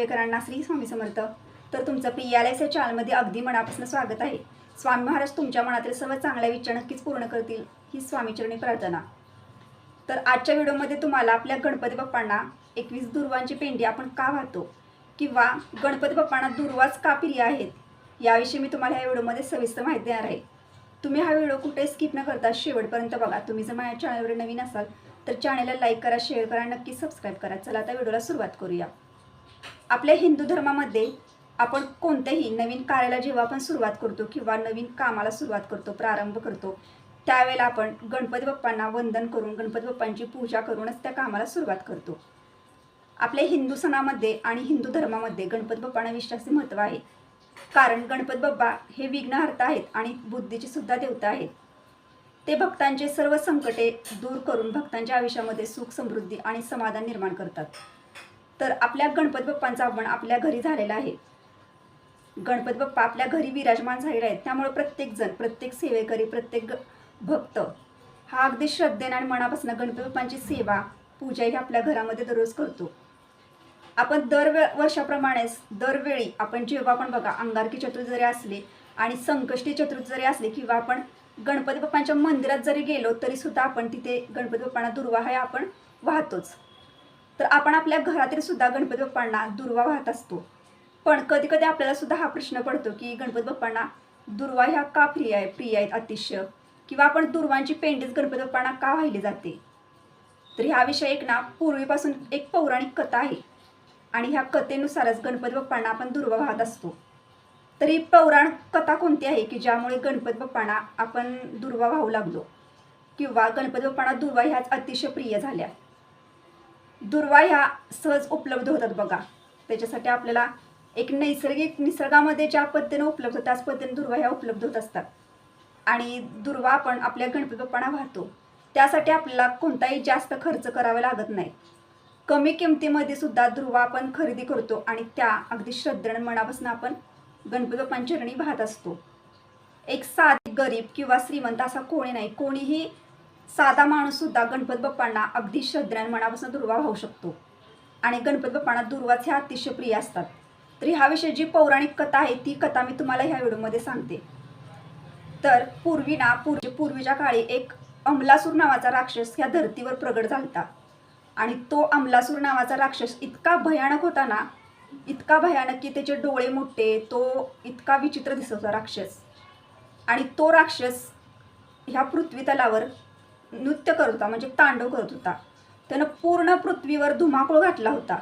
सेवेकरांना श्री स्वामी समर्थ. तर तुमचं प्रियालयच्या चॅनलमध्ये अगदी मनापासून स्वागत आहे. स्वामी महाराज तुमच्या मनातील सर्व चांगल्या विचार नक्कीच पूर्ण करतील ही स्वामीचरणी प्रार्थना. तर आजच्या व्हिडिओमध्ये तुम्हाला आपल्या गणपती बाप्पांना एकवीस दुर्वांची पेंडी आपण का वाहतो? किंवा गणपती बाप्पांना दुर्वाच का प्रिय आहेत? याविषयी मी तुम्हाला या व्हिडिओमध्ये सविस्तर माहिती देणार आहे. तुम्ही हा व्हिडिओ कुठे स्किप न करता शेवटपर्यंत बघा. तुम्ही जर माझ्या चॅनलवर नवीन असाल तर चॅनलला लाईक करा शेअर करा नक्की सबस्क्राईब करा. चला आता व्हिडिओला सुरुवात करूया. आपल्या हिंदू धर्मामध्ये आपण कोणत्याही नवीन कार्याला जेव्हा आपण सुरुवात करतो किंवा नवीन कामाला सुरुवात करतो प्रारंभ करतो त्यावेळेला आपण गणपती बाप्पांना वंदन करून गणपती बाप्पांची पूजा करूनच त्या कामाला सुरुवात करतो. आपल्या हिंदू सणामध्ये आणि हिंदू धर्मामध्ये गणपती बाप्पांना विश्वासी महत्त्व आहे. कारण गणपती बाप्पा हे विघ्नहर्ता आहेत आणि बुद्धीची सुद्धा देवता आहेत. ते भक्तांचे सर्व संकटे दूर करून भक्तांच्या आयुष्यामध्ये सुख समृद्धी आणि समाधान निर्माण करतात. तर आपल्या गणपती बाप्पांचा आव्हान आपल्या घरी झालेलं आहे. गणपती बाप्पा आपल्या घरी विराजमान झालेले आहेत. त्यामुळे प्रत्येकजण प्रत्येक सेवेकरी प्रत्येक भक्त हा अगदी श्रद्धेने आणि मनापासून गणपती बाप्पांची सेवा पूजा ही आपल्या घरामध्ये दररोज करतो. आपण दर वर्षाप्रमाणेच दरवेळी आपण जेव्हा पण बघा अंगारकी चतुर्थी जरी असली आणि संकष्टी चतुर्थी जरी असली किंवा आपण गणपती बाप्पांच्या मंदिरात जरी गेलो तरीसुद्धा आपण तिथे गणपती बाप्पांना दुर्वाह आपण वाहतोच. तर आपण आपल्या घरातील सुद्धा गणपती बाप्पांना दुर्वा वाहत असतो. पण कधी कधी आपल्याला सुद्धा हा प्रश्न पडतो की गणपती बाप्पांना दुर्वा ह्या का प्रिय आहे? प्रिय आहेत अतिशय. किंवा आपण दुर्वांची पेंडीच गणपती बाप्पांना का वाहिली जाते? तर ह्याविषयी एक ना पूर्वीपासून एक पौराणिक कथा आहे. आणि ह्या कथेनुसारच गणपती बाप्पांना आपण दुर्वा वाहत असतो. तरी पौराणिक कथा कोणती आहे की ज्यामुळे गणपती बाप्पांना आपण दुर्वा वाहू लागलो? किंवा गणपती बाप्पांना दुर्वा ह्याच अतिशय प्रिय झाल्या? दुर्वा ह्या सहज उपलब्ध होतात बघा. त्याच्यासाठी आपल्याला एक नैसर्गिक निसर्गामध्ये ज्या पद्धतीने उपलब्ध होतात त्याच पद्धतीने दुर्वा ह्या उपलब्ध होत असतात. आणि दुर्वा आपण आपल्या गणपती बाप्पांना वाहतो. त्यासाठी आपल्याला कोणताही जास्त खर्च करावा लागत नाही. कमी किमतीमध्ये सुद्धा दुर्वा आपण खरेदी करतो आणि त्या अगदी श्रद्धेने मनापासून आपण गणपती बाप्पांच्या वाहत असतो. एक साधी गरीब किंवा श्रीमंत असा कोणी नाही. कोणीही साधा माणूस सुद्धा बाप्पांना अगदी श्रद्धेने मनापासून दुर्वा वाहू शकतो. आणि गणपत बाप्पांना दुर्वाच ह्या अतिशय प्रिय असतात. तरी हा विषय जी पौराणिक कथा आहे ती कथा मी तुम्हाला ह्या व्हिडिओमध्ये सांगते. तर पूर्वी ना पूर्वी पूर्वीच्या काळी एक अमलासूर नावाचा राक्षस ह्या धर्तीवर प्रगट झाला आणि तो अमलासूर नावाचा राक्षस इतका भयानक होता ना इतका भयानक की त्याचे डोळे मोठे तो इतका विचित्र दिसत होता राक्षस. आणि तो राक्षस ह्या पृथ्वी तलावर नृत्य करत होता म्हणजे तांडव करत होता. त्यानं पूर्ण पृथ्वीवर धुमाकूळ घातला होता.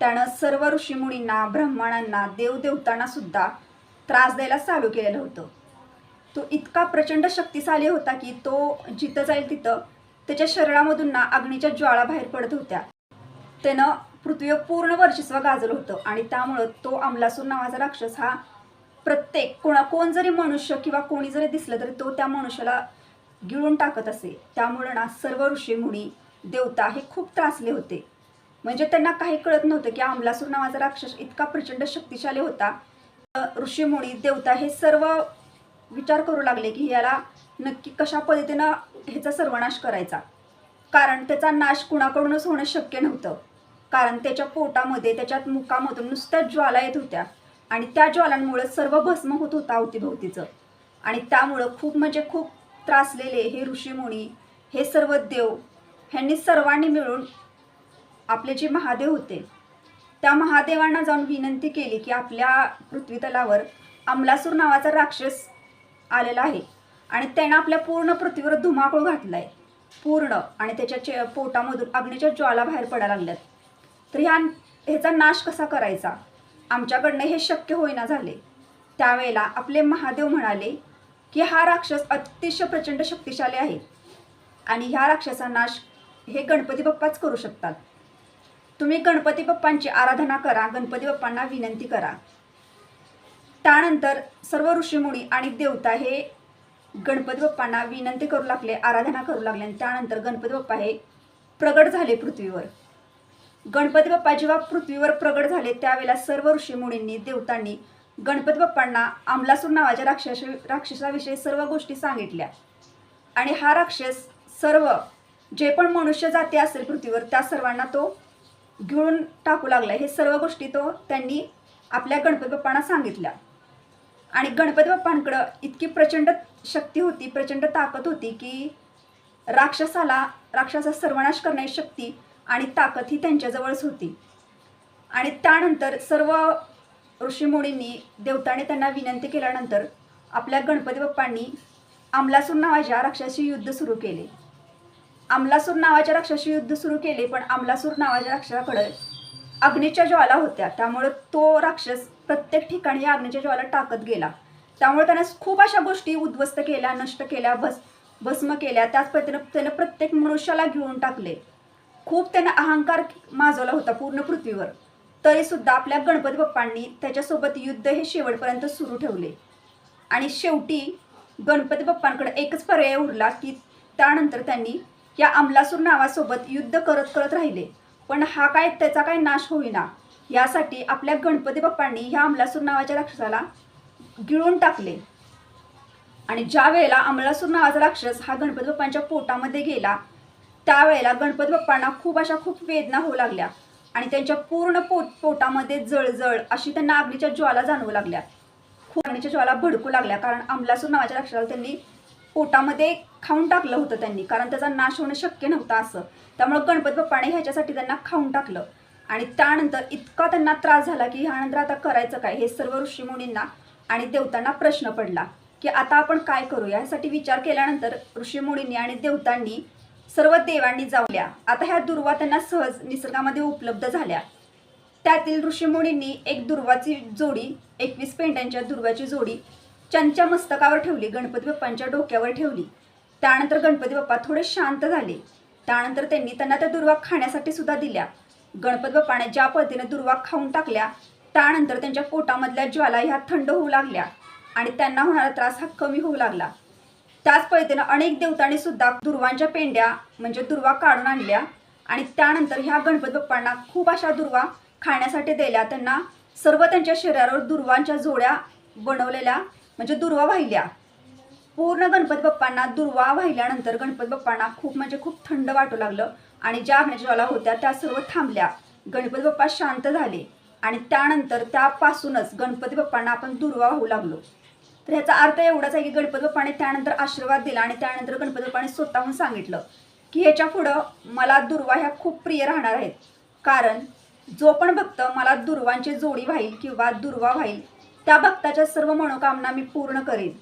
त्यानं सर्व ऋषीमुनींना ब्राह्मणांना देवदेवतांना सुद्धा त्रास द्यायला चालू केलेलं होतं. तो इतका प्रचंड शक्तिशाली होता की तो जिथं जाईल तिथं त्याच्या शरीरामधून ना अग्नीच्या ज्वाळा बाहेर पडत होत्या. त्यानं पृथ्वीवर पूर्ण वर्चस्व गाजलं होतं आणि त्यामुळं तो अमलासूर नावाचा राक्षस हा प्रत्येक कोणा कोण जरी मनुष्य किंवा कोणी जरी दिसलं तरी तो त्या मनुष्याला गिळून टाकत असे. त्यामुळं ना सर्व ऋषी मुनी देवता हे खूप त्रासले होते. म्हणजे त्यांना काही कळत नव्हतं की अमलासूर नावाचा राक्षस इतका प्रचंड शक्तिशाली होता. ऋषीमुनी देवता हे सर्व विचार करू लागले की याला नक्की कशा पद्धतीनं ह्याचा सर्वनाश करायचा. कारण त्याचा नाश कुणाकडूनच होणं शक्य नव्हतं. कारण त्याच्या पोटामध्ये त्याच्यात मुखामधून नुसत्या ज्वाला येत होत्या. आणि त्या ज्वालांमुळे सर्व भस्म होत होता अवतीभोवतीचं. आणि त्यामुळं खूप म्हणजे खूप त्रासलेले हे ऋषीमुनी हे सर्व देव ह्यांनी सर्वांनी मिळून आपले जे महादेव होते त्या महादेवांना जाऊन विनंती केली की आपल्या पृथ्वीतलावर अमलासूर नावाचा राक्षस आलेला आहे आणि त्यानं आपल्या पूर्ण पृथ्वीवर धुमाकूळ घातला आहे पूर्ण आणि त्याच्या चे पोटामधून अग्नीच्या ज्वाला बाहेर पडायला लागल्यात. तर ह्या ह्याचा नाश कसा करायचा? आमच्याकडनं हे शक्य होईना झाले. त्यावेळेला आपले महादेव म्हणाले की हा राक्षस अतिशय प्रचंड शक्तिशाली आहे. आणि ह्या राक्षसा नाश हे गणपती बाप्पाच करू शकतात. तुम्ही गणपती बाप्पांची आराधना करा गणपती बाप्पांना विनंती करा. त्यानंतर सर्व ऋषीमुनी आणि देवता हे गणपती बाप्पांना विनंती करू लागले आराधना करू लागले आणि त्यानंतर गणपती बाप्पा हे प्रगट झाले पृथ्वीवर. गणपती बाप्पा जेव्हा पृथ्वीवर प्रगट झाले त्यावेळेला सर्व ऋषीमुनींनी देवतांनी गणपती बाप्पांना अमलासूर नावाच्या राक्षस राक्षसाविषयी सर्व गोष्टी सांगितल्या. आणि हा राक्षस सर्व जे पण मनुष्य जाती असेल पृथ्वीवर त्या सर्वांना तो घेऊन टाकू लागला. हे सर्व गोष्टी तो त्यांनी आपल्या गणपती बाप्पांना सांगितल्या. आणि गणपती बाप्पांकडं इतकी प्रचंड शक्ती होती प्रचंड ताकद होती की राक्षसाला राक्षसा सर्वनाश करण्याची शक्ती आणि ताकद ही त्यांच्याजवळच होती. आणि त्यानंतर सर्व ऋषीमुनींनी देवताने त्यांना विनंती केल्यानंतर आपल्या गणपती बाप्पांनी आमलासूर नावाच्या राक्षसी युद्ध सुरू केले. आमलासूर नावाच्या राक्षसी युद्ध सुरू केले पण आमलासूर नावाच्या राक्षसाकडे अग्नीच्या ज्वाला होत्या. त्यामुळे तो राक्षस प्रत्येक ठिकाणी या अग्नीच्या ज्वाला टाकत गेला. त्यामुळे त्याने खूप अशा गोष्टी उद्ध्वस्त केल्या नष्ट केल्या भस भस्म केल्या. त्याच पद्धतीनं त्यानं प्रत्येक मनुष्याला घेऊन टाकले. खूप त्यानं अहंकार माजवला होता पूर्ण पृथ्वीवर. तरी सुद्धा आपल्या गणपती बाप्पांनी त्याच्यासोबत युद्ध हे शेवटपर्यंत सुरू ठेवले. आणि शेवटी गणपती बाप्पांकडे एकच पर्याय उरला की त्यानंतर त्यांनी या अमलासूर नावासोबत युद्ध करत करत राहिले. पण हा काय त्याचा काय नाश होईना. यासाठी आपल्या गणपती बाप्पांनी ह्या अमलासूर नावाच्या राक्षसाला गिळून टाकले. आणि ज्या वेळेला अमलासूर नावाचा राक्षस हा गणपती बाप्पांच्या पोटामध्ये गेला त्यावेळेला गणपती बाप्पांना खूप अशा खूप वेदना होऊ लागल्या. आणि त्यांच्या पूर्ण पोट पोटामध्ये जळजळ अशी त्यांना अग्नीच्या ज्वाला जाणवू लागल्या. खूप अग्नीच्या ज्वाला भडकू लागल्या कारण अमलासूर नावाच्या राक्षसाला त्यांनी पोटामध्ये खाऊन टाकलं होतं त्यांनी कारण त्याचा नाश होणं शक्य नव्हतं असं. त्यामुळे गणपती बाप्पाने ह्याच्यासाठी त्यांना खाऊन टाकलं. आणि त्यानंतर इतका त्यांना त्रास झाला की ह्यानंतर आता करायचं काय हे सर्व ऋषीमुनींना आणि देवतांना प्रश्न पडला की आता आपण काय करू यासाठी विचार केल्यानंतर ऋषीमुनींनी आणि देवतांनी सर्व देवांनी जावल्या. आता ह्या दुर्वा त्यांना सहज निसर्गामध्ये उपलब्ध झाल्या. त्यातील ऋषीमुनींनी एक दुर्वाची जोडी एकवीस पेंड्यांच्या दुर्वाची जोडी त्यांच्या मस्तकावर ठेवली गणपती बाप्पांच्या डोक्यावर ठेवली. त्यानंतर गणपती बाप्पा थोडे शांत झाले. त्यानंतर त्यांनी त्यांना त्या दुर्वा खाण्यासाठी सुद्धा दिल्या. गणपती बाप्पाने ज्या पद्धतीने दुर्वा खाऊन टाकल्या त्यानंतर त्यांच्या पोटामधल्या ज्वाला ह्या थंड होऊ लागल्या आणि त्यांना होणारा त्रास हा कमी होऊ लागला. त्याच पद्धतीनं अनेक देवतांनी सुद्धा दुर्वांच्या पेंड्या म्हणजे दुर्वा काढून आणल्या. आणि त्यानंतर ह्या गणपती बाप्पांना खूप अशा दुर्वा खाण्यासाठी दिल्या. त्यांना सर्व त्यांच्या शरीरावर दुर्वांच्या जोड्या बनवलेल्या म्हणजे दुर्वा वाहिल्या. पूर्ण गणपती बाप्पांना दुर्वा वाहिल्यानंतर गणपती बाप्पांना खूप म्हणजे खूप थंड वाटू लागलं. आणि ज्या अग्नीच्या ज्वाला होत्या त्या सर्व थांबल्या. गणपती बाप्पा शांत झाले. आणि त्यानंतर त्यापासूनच गणपती बाप्पांना आपण दुर्वा वाहू लागलो. तर ह्याचा अर्थ एवढाच आहे की गणपत बाप्पाने त्यानंतर आशीर्वाद दिला आणि त्यानंतर गणपत बाप्पाने स्वतःहून सांगितलं की ह्याच्या पुढं मला दुर्वा ह्या खूप प्रिय राहणार आहेत. कारण जो पण भक्त मला दुर्वांची जोडी व्हाईल किंवा दुर्वा व्हाईल त्या भक्ताच्या सर्व मनोकामना मी पूर्ण करेन.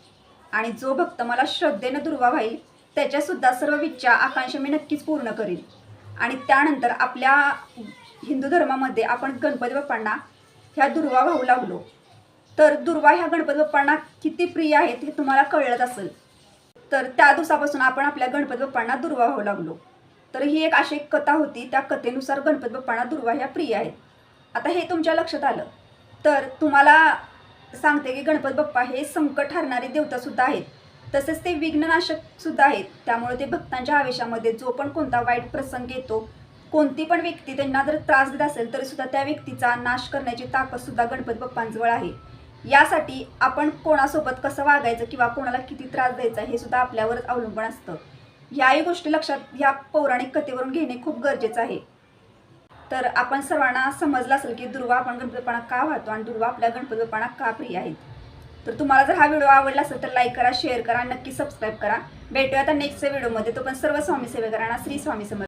आणि जो भक्त मला श्रद्धेनं दुर्वा व्हाईल त्याच्यासुद्धा सर्व इच्छा आकांक्षा मी नक्कीच पूर्ण करेन. आणि त्यानंतर आपल्या हिंदू धर्मामध्ये आपण गणपती बाप्पांना ह्या दुर्वा वाहू लागलो. तर दुर्वा ह्या गणपती बाप्पांना किती प्रिय आहेत हे तुम्हाला कळलंच असेल. तर त्या दिवसापासून आपण आपल्या गणपती बाप्पांना दुर्वा वाहू लागलो. तर ही एक अशी एक कथा होती त्या कथेनुसार गणपती बाप्पांना दुर्वा ह्या प्रिय आहेत. आता हे तुमच्या लक्षात आलं. तर तुम्हाला सांगते की गणपती बाप्पा हे संकट ठरणारे देवतासुद्धा आहेत. तसेच ते विघ्ननाशक सुद्धा आहेत. त्यामुळे ते भक्तांच्या आवेशामध्ये जो पण कोणता वाईट प्रसंग येतो कोणती पण व्यक्ती त्यांना जर त्रास देत असेल तरीसुद्धा त्या व्यक्तीचा नाश करण्याची ताकदसुद्धा गणपती बाप्पांजवळ आहे. यासाठी आपण कोणासोबत कसं वागायचं किंवा कोणाला किती त्रास द्यायचा हे सुद्धा आपल्यावरच अवलंबून असतं. ह्याही गोष्टी लक्षात ह्या पौराणिक कथेवरून घेणे खूप गरजेचं आहे. तर आपण सर्वांना समजलं असेल की दुर्वा आपण गणपतीपणा का वाहतो आणि दुर्वा आपल्या गणपतीपणा का प्रिय आहेत? तर तुम्हाला जर हा व्हिडिओ आवडला असेल तर लाईक करा शेअर करा नक्की सबस्क्राईब करा. भेटूया आता नेक्स्ट व्हिडिओमध्ये तो पण सर्व स्वामी सेवेकरांना श्री स्वामी समर्थ